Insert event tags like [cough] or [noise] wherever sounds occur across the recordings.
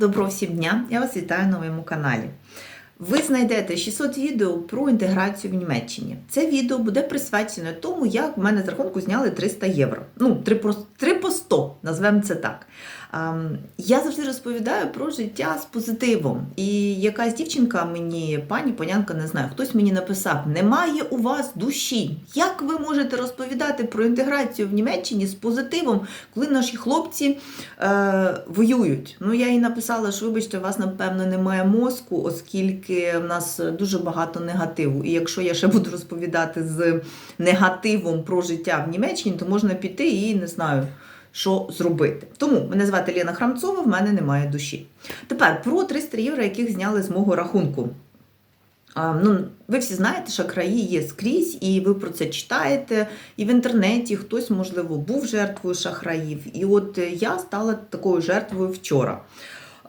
Доброго всім дня! Я вас вітаю на моєму каналі. Ви знайдете 600 відео про інтеграцію в Німеччині. Це відео буде присвячене тому, як в мене з рахунку зняли 300 євро. Ну, 3 по, 3 по 100, назвемо це так. Я завжди розповідаю про життя з позитивом. І якась дівчинка мені, пані понянка, не знаю, хтось мені написав: немає у вас душі. Як ви можете розповідати про інтеграцію в Німеччині з позитивом, коли наші хлопці е, воюють? Ну, я їй написала, що вибачте, у вас, напевно, немає мозку, оскільки в нас дуже багато негативу. І якщо я ще буду розповідати з негативом про життя в Німеччині, то можна піти і не знаю що зробити. Тому мене звати Лена Храмцова, в мене немає душі. Тепер про 300 євро, яких зняли з мого рахунку. Ну, Ви всі знаєте, що краї є скрізь, і ви про це читаєте. І в інтернеті хтось, можливо, був жертвою шахраїв. І от я стала такою жертвою вчора.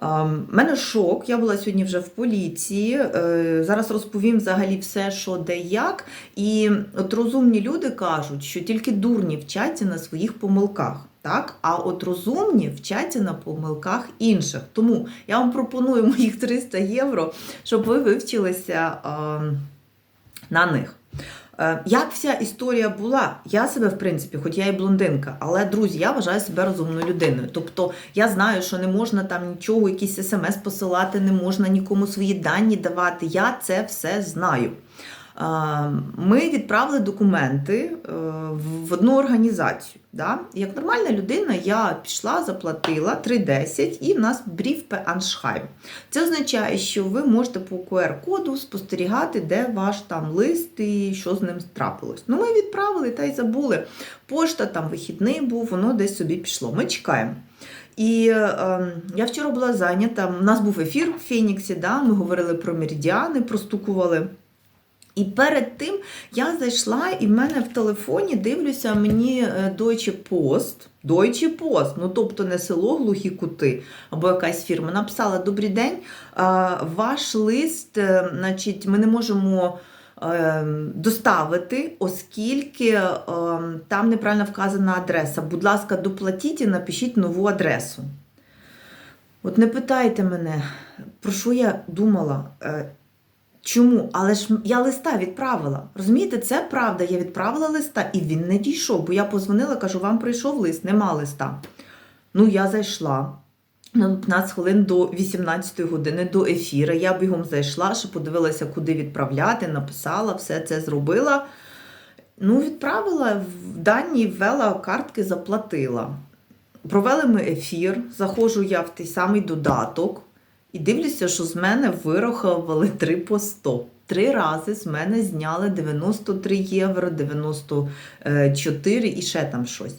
У мене шок, я була сьогодні вже в поліції. Е, Зараз розповім взагалі все, що де як. І от розумні люди кажуть, що тільки дурні вчаться на своїх помилках. Так, а от розумні вчаться на помилках інших. Тому я вам пропоную моїх 300 євро, щоб ви вивчилися е, на них. Е, Як вся історія була, я себе, в принципі, хоч я і блондинка, але друзі, я вважаю себе розумною людиною. Тобто я знаю, що не можна там нічого, якісь смс посилати, не можна нікому свої дані давати. Я це все знаю. Е, Ми відправили документи е, в одну організацію. Як нормальна людина, я пішла, заплатила 3,10 і в нас брів Аншхайм. Це означає, що ви можете по QR-коду спостерігати, де ваш там лист і що з ним трапилось. Ну, ми відправили та й забули. Пошта там вихідний був, воно десь собі пішло. Ми чекаємо. І е, я вчора була зайнята. У нас був ефір в Феніксі, да? ми говорили про меридіани, простукували. І перед тим я зайшла, і в мене в телефоні дивлюся мені е, Deutsche Post. Deutsche Post, ну тобто не село глухі кути або якась фірма. Написала: Добрий день, ваш лист, е, значить, ми не можемо е, доставити, оскільки там неправильно вказана адреса. Будь ласка, доплатіть і напишіть нову адресу. От не питайте мене, про що я думала. Чому? Але ж я листа відправила. Розумієте, це правда. Я відправила листа і він не дійшов, бо я позвонила, кажу, вам прийшов лист, нема листа. Ну, я зайшла на 15 хвилин до 18 години до ефіру. Я бігом зайшла, ще подивилася, куди відправляти, написала, все це зробила. Ну, відправила в дані, ввела картки, заплатила. Провели ми ефір, заходжу я в той самий додаток. І дивлюся, що з мене вирахували 3 по 100. Три рази з мене зняли 93 євро, 94 і ще там щось.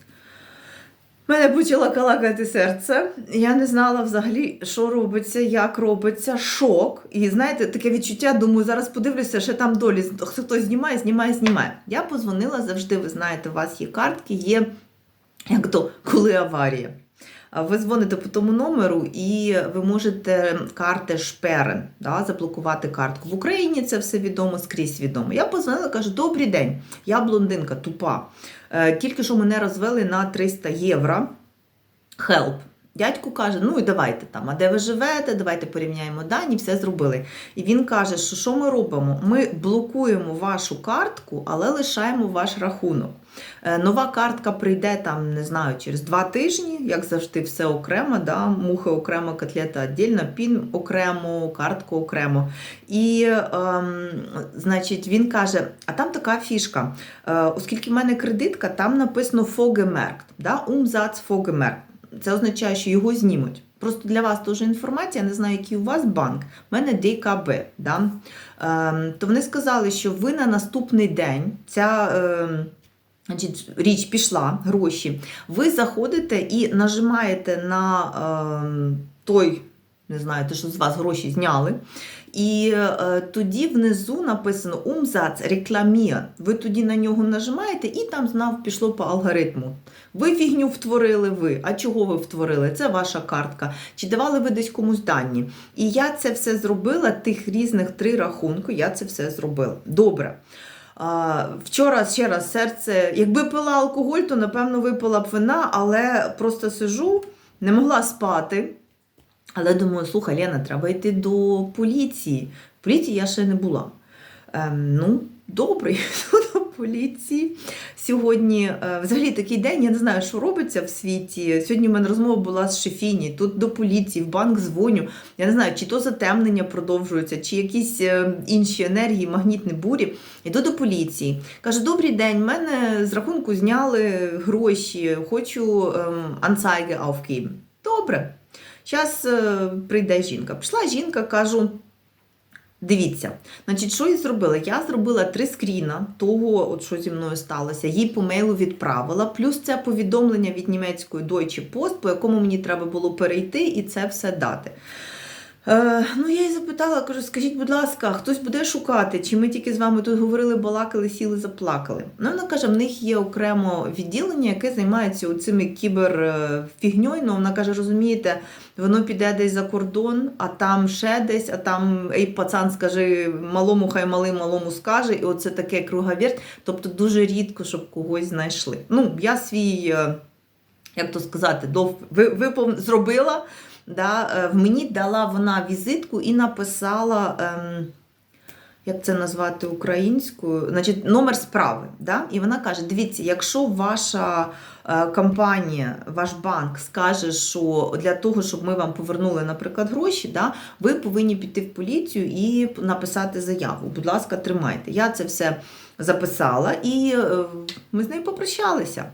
Мене почало калакати серце. Я не знала взагалі, що робиться, як робиться, шок. І знаєте, таке відчуття, думаю, зараз подивлюся, ще там долі хтось знімає, знімає, знімає. Я позвонила завжди, ви знаєте, у вас є картки, є як то коли аварія. Ви дзвоните по тому номеру і ви можете карти шперен да, заблокувати картку. В Україні це все відомо, скрізь відомо. Я позвонила, кажу, добрий день, я блондинка, тупа. Е, Тільки що мене розвели на 300 євро. Help. Дядько каже, ну і давайте там, а де ви живете, давайте порівняємо дані, все зробили. І він каже, що що ми робимо? Ми блокуємо вашу картку, але лишаємо ваш рахунок. Е, Нова картка прийде там, не знаю, через два тижні, як завжди, все окремо, да? мухи окремо, котлета віддільно, пін окремо, картку окремо. І, ем, значить, він каже: а там така фішка, е, оскільки в мене кредитка, там написано Фогемеркт, да? Umsatz Фогемеркт. Це означає, що його знімуть. Просто для вас теж інформація, я не знаю, який у вас банк, в мене ДКБ. Да? Ем, то вони сказали, що ви на наступний день ця. Ем, Значить, річ пішла, гроші. Ви заходите і нажимаєте на е, той, не знаю, те, що з вас гроші зняли. І е, тоді внизу написано Умзац рекламія. Ви тоді на нього нажимаєте, і там знов пішло по алгоритму. Ви фігню втворили ви. А чого ви втворили? Це ваша картка. Чи давали ви десь комусь дані? І я це все зробила, тих різних три рахунки, я це все зробила. Добре. А, Вчора ще раз серце, якби пила алкоголь, то напевно випила б вина, але просто сижу, не могла спати. Але думаю, слухай, Лена, треба йти до поліції. В поліції я ще не була. Ем, ну, добре, [laughs] йду до поліції. Сьогодні, е, взагалі, такий день, я не знаю, що робиться в світі. Сьогодні в мене розмова була з Шефіні, тут до поліції, в банк дзвоню. Я не знаю, чи то затемнення продовжується, чи якісь е, інші енергії, магнітні бурі. Йду до поліції. Кажу, добрий день, мене з рахунку зняли гроші, хочу ем, Anzeige aufgeben. Добре. Зараз прийде жінка. Прийшла жінка, кажу. Дивіться, значить, що я зробила? Я зробила три скріна того, от що зі мною сталося. Їй по мейлу відправила. Плюс це повідомлення від німецької Deutsche Post, по якому мені треба було перейти і це все дати. Е, ну, я її запитала, кажу, скажіть, будь ласка, хтось буде шукати, чи ми тільки з вами тут говорили, балакали, сіли, заплакали. Ну, вона каже, в них є окремо відділення, яке займається цими кіберфігньою. Ну, вона каже, розумієте, воно піде десь за кордон, а там ще десь, а там ей, пацан, скажи, малому, хай малий малому скаже, і оце таке круговерть. Тобто дуже рідко, щоб когось знайшли. Ну, я свій, е, як то сказати, дов, ви, випов, зробила. Да, е, в мені дала вона візитку і написала, ем, як це назвати українською, значить, номер справи. Да? І вона каже: дивіться, якщо ваша е, компанія, ваш банк скаже, що для того, щоб ми вам повернули, наприклад, гроші, да, ви повинні піти в поліцію і написати заяву. Будь ласка, тримайте. Я це все записала, і е, ми з нею попрощалися.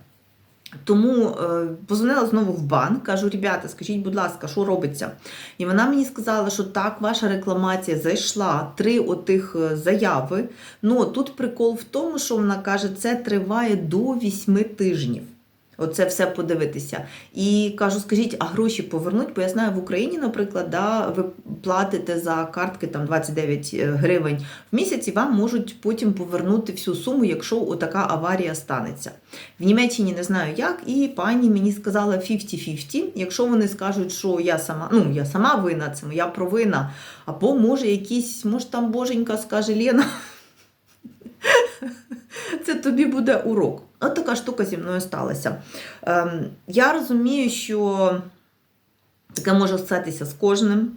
Тому е, позвонила знову в банк, кажу, ребята, скажіть, будь ласка, що робиться? І вона мені сказала, що так, ваша рекламація зайшла, три отих е, заяви. Ну тут прикол в тому, що вона каже, це триває до вісьми тижнів. Оце все подивитися. І кажу, скажіть, а гроші повернуть? Бо я знаю, в Україні, наприклад, да, ви платите за картки там 29 гривень в місяць, і вам можуть потім повернути всю суму, якщо така аварія станеться. В Німеччині не знаю як, і пані мені сказала 50-50. Якщо вони скажуть, що я сама, ну я сама винна, це моя провина, або може якісь, може там боженька скаже Лена. [laughs] Це тобі буде урок. От така штука зі мною сталася. Ем, я розумію, що таке може статися з кожним.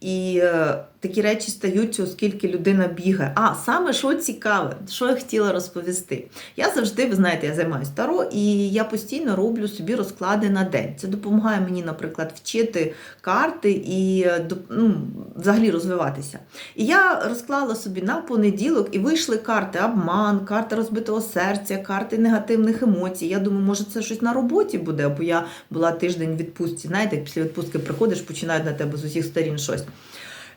І е, такі речі стаються, оскільки людина бігає. А саме що цікаве, що я хотіла розповісти. Я завжди, ви знаєте, я займаюся таро, і я постійно роблю собі розклади на день. Це допомагає мені, наприклад, вчити карти і е, ну, взагалі розвиватися. І я розклала собі на понеділок, і вийшли карти обман, карта розбитого серця, карти негативних емоцій. Я думаю, може, це щось на роботі буде, бо я була тиждень в відпустці. Знаєте, як після відпустки приходиш, починають на тебе з усіх сторін щось.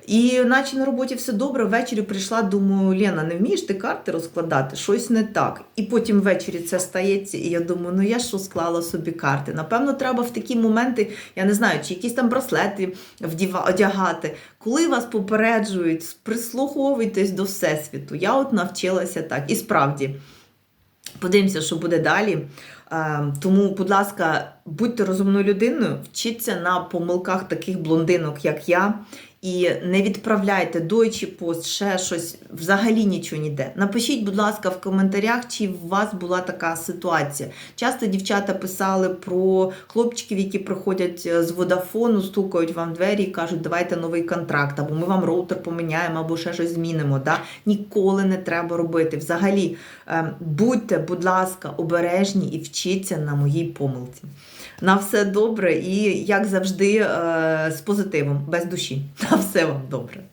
І наче на роботі все добре, ввечері прийшла, думаю, Лена, не вмієш ти карти розкладати, щось не так. І потім ввечері це стається, і я думаю, ну я що склала собі карти. Напевно, треба в такі моменти, я не знаю, чи якісь там браслети вдіва, одягати. Коли вас попереджують, прислуховуйтесь до Всесвіту. Я от навчилася так. І справді, подивимося, що буде далі. Тому, будь ласка, будьте розумною людиною, вчіться на помилках таких блондинок, як я. І не відправляйте Deutsche Post, ще щось, взагалі нічого ніде. Напишіть, будь ласка, в коментарях, чи у вас була така ситуація. Часто дівчата писали про хлопчиків, які приходять з водафону, стукають вам двері і кажуть, давайте новий контракт, або ми вам роутер поміняємо, або ще щось змінимо. Да? Ніколи не треба робити. Взагалі, будьте, будь ласка, обережні і вчіться на моїй помилці. На все добре і, як завжди, з позитивом, без душі. [laughs] На все вам добре.